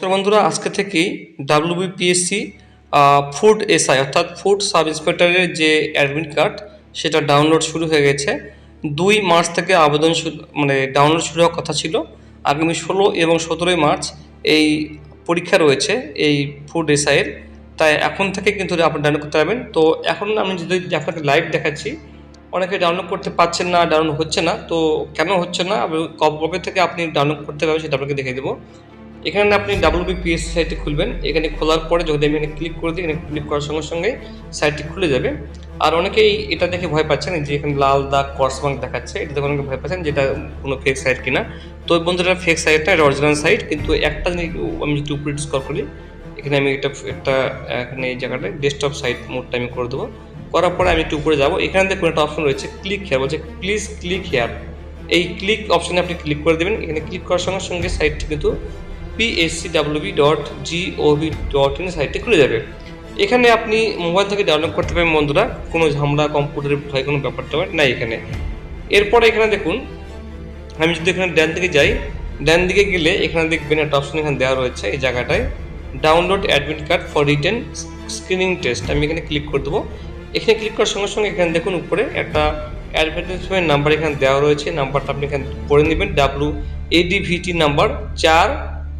তো বন্ধুরা, আজকে থেকেই ডাব্লিউবিপিএসসি ফুড এসআই অর্থাৎ ফুড সাব ইন্সপেক্টরের যে অ্যাডমিট কার্ড সেটা ডাউনলোড শুরু হয়ে গেছে। দুই মার্চ থেকে আবেদন মানে ডাউনলোড শুরু হওয়ার কথা ছিল। আগামী ষোলো এবং সতেরোই মার্চ এই পরীক্ষা রয়েছে, এই ফুড এসআইয়ের তাই এখন থেকে কিন্তু আপনি ডাউনলোড করতে পারবেন। তো এখন আমি যদি আপনাকে লাইভ দেখাচ্ছি, অনেকে ডাউনলোড করতে পারছেন না ডাউনলোড হচ্ছে না। তো কেন হচ্ছে না? কবে থেকে আপনি ডাউনলোড করতে পারবেন সেটা আপনাকে দেখিয়ে দেবো। এখানে আপনি ডাব্লিউবিপিএস সাইটটি খুলবেন। এখানে খোলার পরে যদি আমি এখানে ক্লিক করে দিই, এখানে ক্লিক করার সঙ্গে সঙ্গে সাইটটি খুলে যাবে। আর অনেকেই এটা দেখে ভয় পাচ্ছেন যে এখানে লাল দাগ কর্সবাং দেখাচ্ছে, এটা দেখে অনেকে ভয় পাচ্ছেন যেটা কোনো ফেক সাইট কিনা। তো বন্ধুরা ফেক সাইট না এটা অরিজিনাল সাইট কিন্তু একটা আমি যদি উপরে স্কর করি, এখানে আমি এটা একটা এখানে এই জায়গাটায় ডেস্কটপ সাইট মোডটা আমি করে দেবো। করার পরে আমি একটু উপরে যাব। এখানে দেখুন একটা অপশন রয়েছে ক্লিক হেয়ার বলছে প্লিজ ক্লিক হেয়ার এই ক্লিক অপশানে আপনি ক্লিক করে দেবেন। এখানে ক্লিক করার সঙ্গে সঙ্গে সাইটটি কিন্তু ডাব্লিউবি ডট ডট ইন সাইটটি খুলে যাবে। এখানে আপনি মোবাইল থেকে ডাউনলোড করতে পারেন বন্ধুরা, কোনো ঝামেলা কম্পিউটারে ভয় কোনো ব্যাপারটা নাই এখানে। এরপরে এখানে দেখুন, আমি যদি এখানে ডান দিকে যাই, ডান দিকে গেলে এখানে দেখবেন একটা অপশন এখানে দেওয়া রয়েছে এই জায়গাটায় download admit card for written screening test আমি এখানে ক্লিক করে দেবো। এখানে ক্লিক করার সঙ্গে সঙ্গে এখানে দেখুন উপরে একটা অ্যাডভার্টাইজমেন্ট নাম্বার এখানে দেওয়া রয়েছে। নাম্বারটা আপনি এখানে পড়ে নেবেন ডাব্লু এডিভিটি নাম্বার চার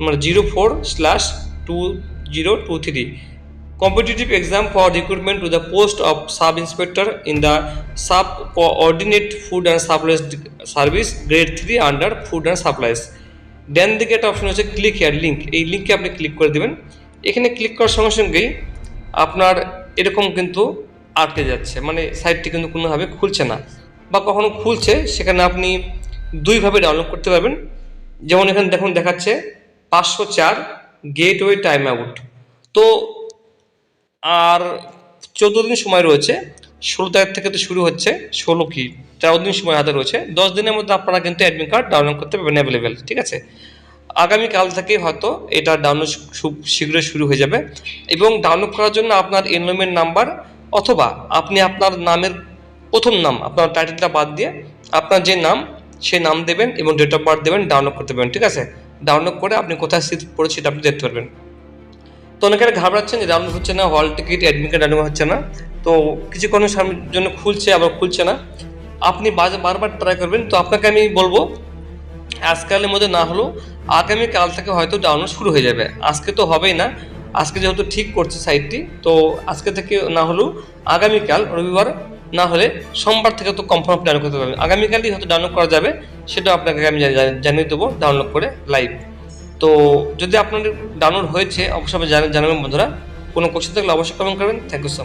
মানে zero four slash two zero two three competitive exam for recruitment to the post of sub inspector in the subordinate food and supplies service grade 3 under food and supplies. Then দিকে একটা option হচ্ছে click here link এই লিঙ্কে আপনি click করে দেবেন। এখানে click করার সঙ্গে সঙ্গেই আপনার এরকম কিন্তু আটকে যাচ্ছে। মানে সাইটটি কিন্তু কোনোভাবে খুলছে না। বা কখনো খুলছে, সেখানে আপনি দুইভাবে ডাউনলোড করতে পারবেন। যেমন এখানে দেখুন দেখাচ্ছে পাঁচশো চার গেটওয়ে টাইম আউট। তো আর চোদ্দ দিন সময় রয়েছে, ষোলো তারিখ থেকে তো শুরু হচ্ছে, ষোলো কি তেরো দিন সময় হাতে রয়েছে। দশ দিনের মধ্যে আপনারা কিন্তু অ্যাডমিট কার্ড ডাউনলোড করতে পারবেন অ্যাভেলেবেল ঠিক আছে? আগামীকাল থেকে হয়তো এটা ডাউনলোড খুব শীঘ্রই শুরু হয়ে যাবে এবং ডাউনলোড করার জন্য আপনার এনরোলমেন্ট নাম্বার অথবা আপনি আপনার নামের প্রথম নাম, আপনার টাইটেলটা বাদ দিয়ে আপনার যে নাম সেই নাম দেবেন এবং ডেট অফ বার্থ দেবেন ডাউনলোড করতে পারবেন, ঠিক আছে? ডাউনলোড করে আপনি কোথায় সিট পড়েছে সেটা আপনি দেখতে পারবেন। তো অনেকের ঘাবড়াচ্ছেন যে ডাউনলোড হচ্ছে না হল টিকিট অ্যাডমিট কার্ড ডাউনলোড হচ্ছে না। তো কিছুক্ষণের সামনের জন্য খুলছে, আবার খুলছে না। আপনি বারবার ট্রাই করবেন। তো আপনাকে আমি বলব, আজকালের মধ্যে না হলেও আগামীকাল থেকে হয়তো ডাউনলোড শুরু হয়ে যাবে। আজকে তো হবেই না। আজকে যেহেতু ঠিক করছে সাইটটি তো আজকে থেকে না হলেও আগামীকাল রবিবার না হলে সোমবার থেকে তো কনফার্ম ডাউনলোড করতে পারবেন। আগামীকালই হয়তো ডাউনলোড করা যাবে সেটা আপনাকে আমি জানিয়ে দেবো ডাউনলোড করে লাইভ তো যদি আপনাদের ডাউনলোড হয়েছে, অবশ্যই জানাবেন বন্ধুরা। কোনো কোশ্চেন থাকলে অবশ্যই কমেন্ট করবেন। Thank you so